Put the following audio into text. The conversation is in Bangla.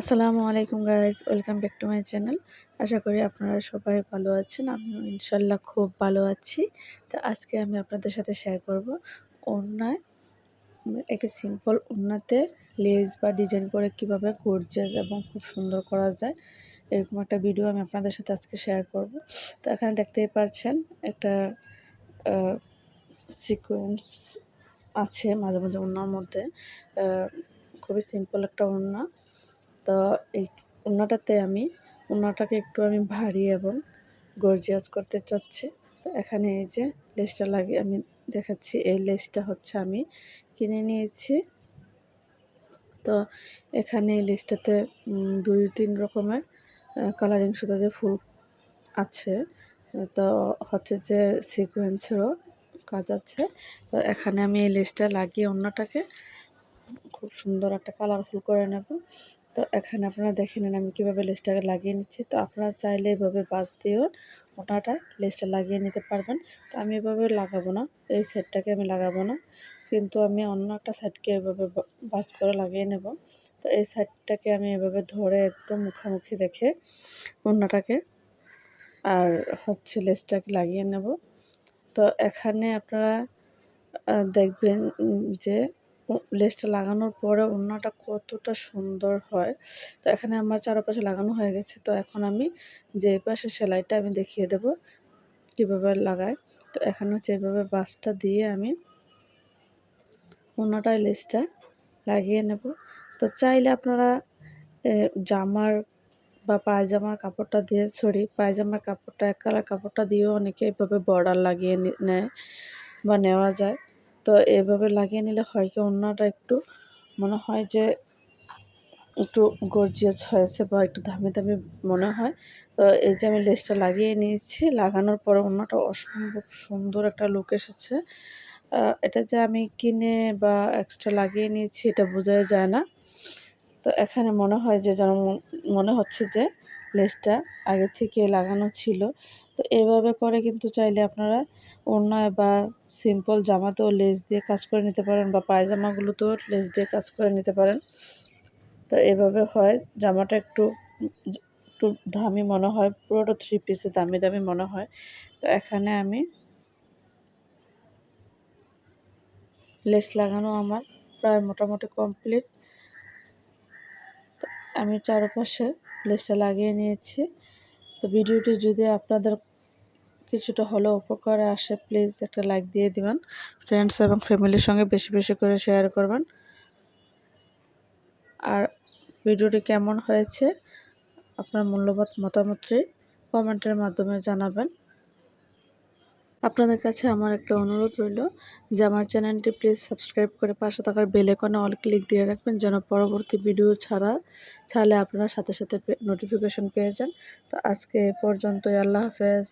আসসালামু আলাইকুম guys welcome back to my channel আশা করি আপনারা সবাই ভালো আছেন, আমিও ইনশাল্লাহ খুব ভালো আছি। তো আজকে আমি আপনাদের সাথে শেয়ার করব ওড়নায় একটা সিম্পল ওড়নাতে লেস বা ডিজাইন করে কীভাবে গর্জিয়াস এবং খুব সুন্দর করা যায়, এরকম একটা ভিডিও আমি আপনাদের সাথে আজকে শেয়ার করব। তো এখানে দেখতেই পাচ্ছেন, একটা সিকোয়েন্স আছে মাঝে মাঝে ওড়নার মধ্যে। খুবই সিম্পল একটা ওড়না। তো এই ওড়নাটাতে আমি ওড়নাটাকে একটু আমি ভারী এবং গর্জিয়াস করতে চাচ্ছি। তো এখানে এই যে লেসটা লাগিয়ে আমি দেখাচ্ছি, এই লেসটা হচ্ছে আমি কিনে নিয়েছি। তো এখানে এই লেসটাতে দুই, তিন রকমের কালারিং সুতাতে ফুল আছে। তো হচ্ছে যে সিকোয়েন্সেরও কাজ আছে। তো এখানে আমি এই লেসটা লাগিয়ে অন্যটাকে খুব সুন্দর একটা কালারফুল করে নেব। তো এখানে আপনারা দেখে নেন আমি কীভাবে লেসটাকে লাগিয়ে নিচ্ছি। তো আপনারা চাইলে এভাবে বাস দিয়েও ওটাটা লেসটা লাগিয়ে নিতে পারবেন। তো আমি এভাবে লাগাবো না, এই সেটটাকে আমি লাগাবো না। কিন্তু আমি অন্য একটা সাইডকে এভাবে বাস করে লাগিয়ে নেব। তো এই সাইডটাকে আমি এভাবে ধরে একদম মুখামুখি রেখে অন্যটাকে আর হচ্ছে লেসটাকে লাগিয়ে নেব। তো এখানে আপনারা দেখবেন যে লেসটা লাগানোর পরে ওড়নাটা কতটা সুন্দর হয়। তো এখানে আমার চারপাশে লাগানো হয়ে গেছে। তো এখন আমি যে পাশে সেলাইটা আমি দেখিয়ে দেব কীভাবে লাগায়। তো এখানে হচ্ছে এভাবে বাসটা দিয়ে আমি ওড়নাটায় লেসটা লাগিয়ে নেব। তো চাইলে আপনারা জামার বা পায়জামার কাপড়টা দিয়ে, সরি, পায়জামার কাপড়টা, এক কালার কাপড়টা দিয়েও অনেকে এভাবে বর্ডার লাগিয়ে নেয় বা নেওয়া যায়। তো এভাবে লাগিয়ে নিলে হয় কি? অন্যটা একটু মনে হয় যে একটু গর্জিয়াস হয়েছে বা একটু দামি দামি মনে হয়। তো এই যে আমি লেসটা লাগিয়ে নিয়েছি, লাগানোর পরে অন্যটা অসম্ভব সুন্দর একটা লুক এসেছে। এটা যে আমি কিনে বা এক্সট্রা লাগিয়ে নিয়েছি, এটা বোঝা যায় না। তো এখানে মনে হয় যে যেন মনে হচ্ছে যে লেসটা আগে থেকে লাগানো ছিল। তো এভাবে করে কিন্তু চাইলে আপনারা ওড়নায় বা সিম্পল জামাতেও লেস দিয়ে কাজ করে নিতে পারেন বা পায়জামাগুলোতেও লেস দিয়ে কাজ করে নিতে পারেন। তো এভাবে হয়, জামাটা একটু একটু দামি মনে হয়, পুরোটা থ্রি পিসে দামি দামি মনে হয়। তো এখানে আমি লেস লাগানো আমার প্রায় মোটামুটি কমপ্লিট আমি চারপাশে লেসটা লাগিয়ে নিয়েছি। তো ভিডিওটি যদি আপনাদের কিছুটা হলেও উপকারে আসে প্লিজ একটা লাইক দিয়ে দিবেন। ফ্রেন্ডস এবং ফ্যামিলির সঙ্গে বেশি বেশি করে শেয়ার করবেন। আর ভিডিওটি কেমন হয়েছে, আপনার মূল্যবান মতামতটি কমেন্টের মাধ্যমে জানাবেন। আপনাদের কাছে আমার একটা অনুরোধ রইল যে আমার চ্যানেলটি প্লিজ সাবস্ক্রাইব করে পাশে থাকার বেলেকনে অল ক্লিক দিয়ে রাখবেন যেন পরবর্তী ভিডিও ছাড়া ছাড়লে আপনারা সাথে সাথে নোটিফিকেশন পেয়ে যান। তো আজকে এ পর্যন্তই, আল্লাহ হাফেজ।